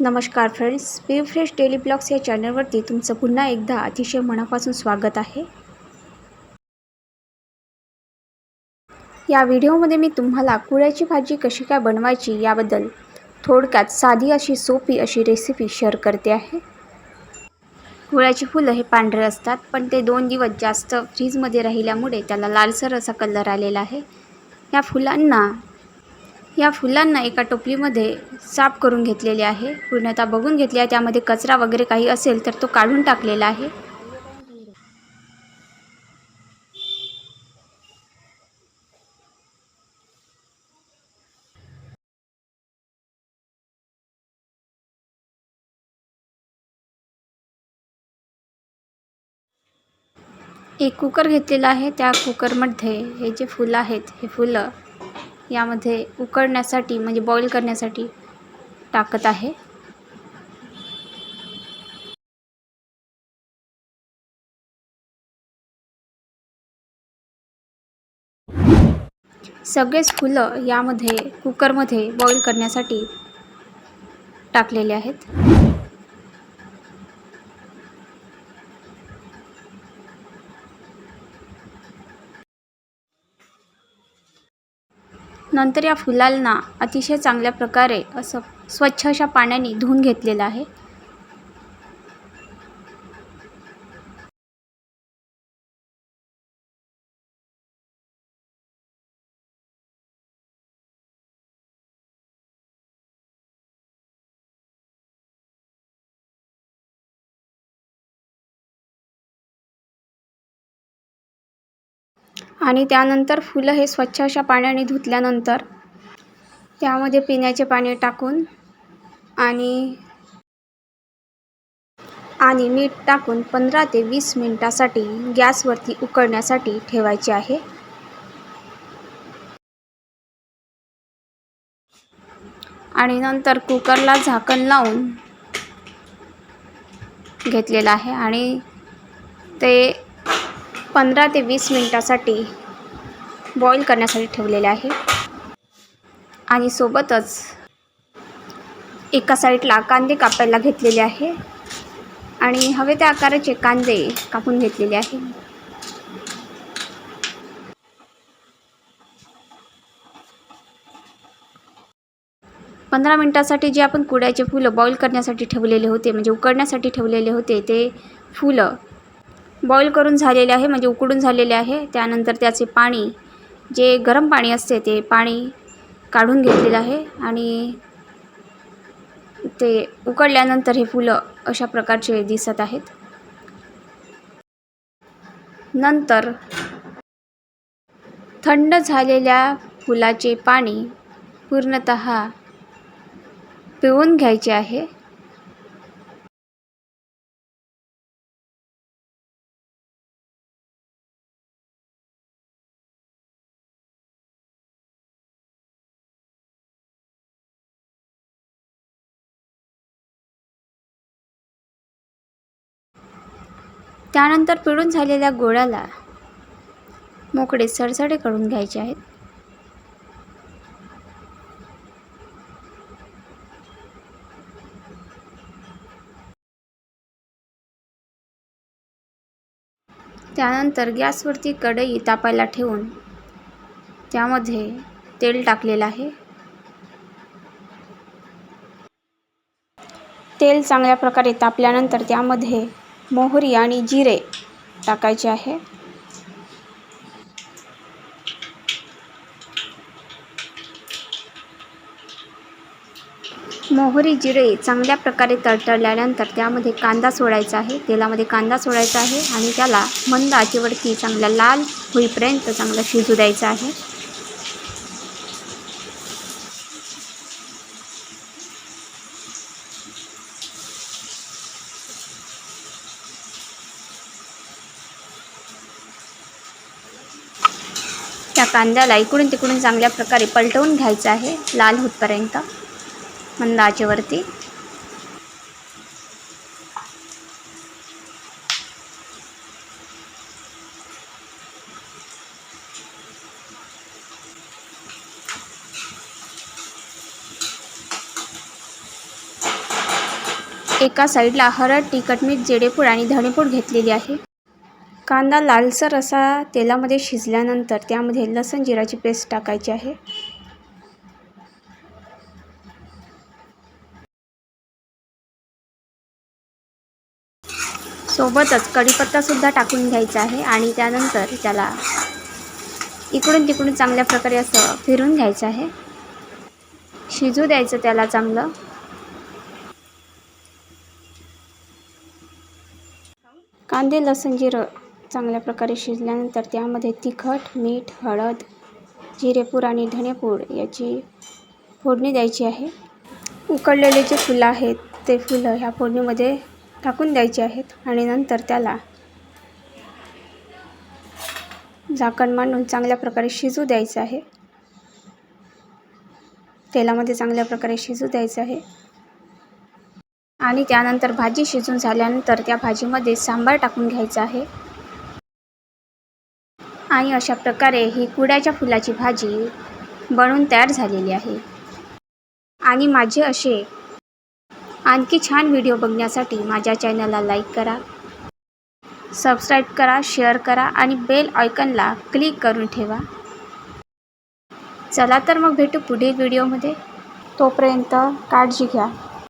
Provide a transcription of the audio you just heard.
नमस्कार friends be fresh daily blogs या चॅनलवरती तुमचं पुन्हा एकदा अतिशय मनापासून स्वागत आहे. या व्हिडिओमध्ये मी तुम्हाला कुळ्याची भाजी कशी काय बनवायची याबद्दल थोडक्यात साधी अशी सोपी अशी रेसिपी शेअर करते आहे. कुळ्याची फुलं हे पांढरे असतात पण ते दोन दिवस जास्त फ्रीजमध्ये राहिल्यामुळे त्याला लालसर असा कलर आलेला आहे. या फुलांना या फुलांना एका टोपलीमध्ये साफ करून घेतलेले आहे. पूर्णतः बघून घेतली आहे. त्यामध्ये कचरा वगैरे काही असेल तर तो काढून टाकलेला आहे. एक कुकर घेतलेला आहे. त्या कुकरमध्ये हे जे फुलं आहेत हे फुलं यामध्ये उकळण्यासाठी म्हणजे बॉईल करण्यासाठी टाकत आहे. सगळेच फुलं यामध्ये कुकरमध्ये बॉईल करण्यासाठी टाकलेले आहेत. नंतर या फुलांना अतिशय चांगल्या प्रकारे असं स्वच्छ अशा पाण्याने धुवून घेतलेलं आहे. आणि त्यानंतर फुलं हे स्वच्छ अशा पाण्याने धुतल्यानंतर त्यामध्ये पिण्याचे पाणी टाकून आणि आणि मीठ टाकून पंधरा ते वीस मिनटासाठी गॅसवरती उकळण्यासाठी ठेवायचे आहे. आणि नंतर कुकरला झाकण लावून घेतलेलं आहे आणि ते पंधरा ते वीस मिनटासाठी बॉईल करण्यासाठी ठेवलेले आहे. आणि सोबतच एका साईडला कांदे कापायला घेतलेले आहे. आणि हवे त्या आकाराचे कांदे कापून घेतलेले आहे. पंधरा मिनटासाठी जे आपण कुड्याचे फुलं बॉईल करण्यासाठी ठेवलेले होते म्हणजे उकडण्यासाठी ठेवलेले होते ते फुलं बॉईल करून झालेले आहे म्हणजे उकडून झालेले आहे. त्यानंतर त्याचे पाणी जे गरम पाणी असते ते पाणी काढून घेतलेलं आहे आणि ते उकडल्यानंतर हे फुलं अशा प्रकारचे दिसत आहेत. नंतर थंड झालेल्या फुलाचे पाणी पूर्णत पिळून घ्यायचे आहे. त्यानंतर पिळून झालेल्या गोळ्याला मोकळे सडसडे करून घ्यायचे आहेत. त्यानंतर गॅसवरती कढई तापायला ठेवून त्यामध्ये तेल टाकलेलं आहे. तेल चांगल्या प्रकारे तापल्यानंतर त्यामध्ये मोहरी आणि जिरे टाकायचे आहे. मोहरी जिरे चांगल्या प्रकारे तडतडल्यानंतर त्यामध्ये कांदा सोडायचा आहे. तेलामध्ये कांदा सोडायचा आहे आणि त्याला मंद आचेवरती चांगला लाल होईपर्यंत चांगला शिजू द्यायचा आहे. कांद्याला इकडून तिकडून चांगल्या प्रकारे पलटवून घ्यायचं आहे लाल होतपर्यंत. मंद आचेवरती एका साईडला हळद तिखट मीठ जिरेपूड आणि धणेपूड घेतलेली आहे. कांदा लालसर असा तेलामध्ये शिजल्यानंतर त्यामध्ये लसण जिराची पेस्ट टाकायची आहे. सोबतच कढीपत्तासुद्धा टाकून घ्यायचा आहे आणि त्यानंतर त्याला इकडून तिकडून चांगल्या प्रकारे असं फिरून घ्यायचं आहे. शिजू द्यायचं त्याला चांगलं. कांदे लसण जिरं चांगल्या प्रकारे शिजल्यानंतर त्यामध्ये तिखट मीठ हळद जिरेपूड आणि धणेपूड याची फोडणी द्यायची आहे. उकडलेले जे फुलं आहेत ते फुलं ह्या फोडणीमध्ये टाकून द्यायची आहेत आणि नंतर त्याला झाकण मांडून चांगल्या प्रकारे शिजू द्यायचं आहे. तेलामध्ये चांगल्या प्रकारे शिजू द्यायचं आहे. आणि त्यानंतर भाजी शिजून झाल्यानंतर त्या भाजीमध्ये सांबार टाकून घ्यायचा आहे. आणि अशा प्रकारे ही कुड्याच्या फुलाची भाजी बनवून तयार झालेली आहे. आणि माझे असे आणखी छान व्हिडिओ बघण्यासाठी माझ्या चॅनलला लाईक करा सबस्क्राईब करा शेअर करा आणि बेल आयकनला क्लिक करून ठेवा. चला तर मग भेटू पुढील व्हिडिओमध्ये. तोपर्यंत काळजी घ्या.